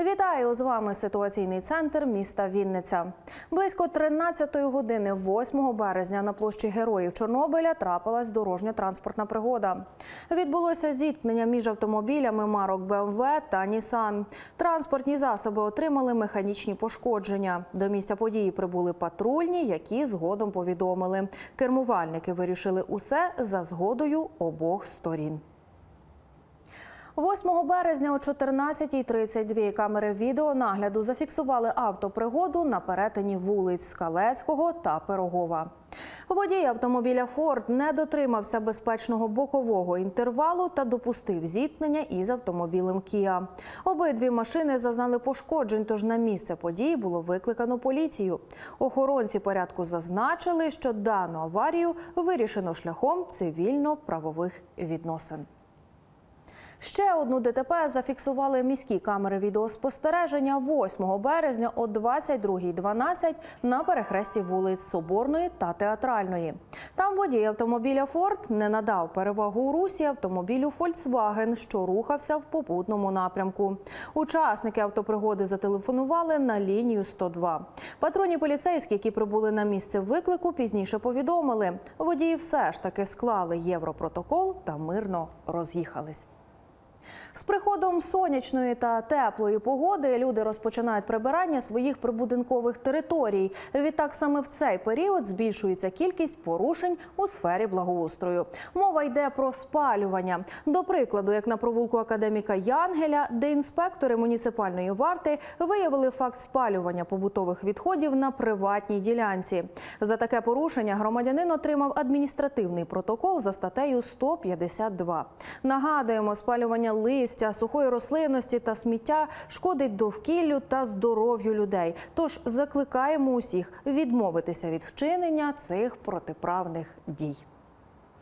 Вітаю з вами ситуаційний центр міста Вінниця. Близько 13-ї години, 8 березня, на площі Героїв Чорнобиля трапилась дорожньо-транспортна пригода. Відбулося зіткнення між автомобілями марок БМВ та Нісан. Транспортні засоби отримали механічні пошкодження. До місця події прибули патрульні, які згодом повідомили. Кермувальники вирішили усе за згодою обох сторін. 8 березня о 14.32 камери відеонагляду зафіксували автопригоду на перетині вулиць Скалецького та Пирогова. Водій автомобіля Форд не дотримався безпечного бокового інтервалу та допустив зіткнення із автомобілем Кіа. Обидві машини зазнали пошкоджень, тож на місце події було викликано поліцію. Охоронці порядку зазначили, що дану аварію вирішено шляхом цивільно-правових відносин. Ще одну ДТП зафіксували міські камери відеоспостереження 8 березня о 22.12 на перехресті вулиць Соборної та Театральної. Там водій автомобіля Форд не надав перевагу у русі автомобілю Volkswagen, що рухався в попутному напрямку. Учасники автопригоди зателефонували на лінію 102. Патрульні поліцейські, які прибули на місце виклику, пізніше повідомили, водії все ж таки склали європротокол та мирно роз'їхались. З приходом сонячної та теплої погоди люди розпочинають прибирання своїх прибудинкових територій. Відтак саме в цей період збільшується кількість порушень у сфері благоустрою. Мова йде про спалювання. До прикладу, як на провулку академіка Янгеля, де інспектори муніципальної варти виявили факт спалювання побутових відходів на приватній ділянці. За таке порушення громадянин отримав адміністративний протокол за статтею 152. Нагадуємо, спалювання листя, сухої рослинності та сміття шкодить довкіллю та здоров'ю людей. Тож закликаємо усіх відмовитися від вчинення цих протиправних дій.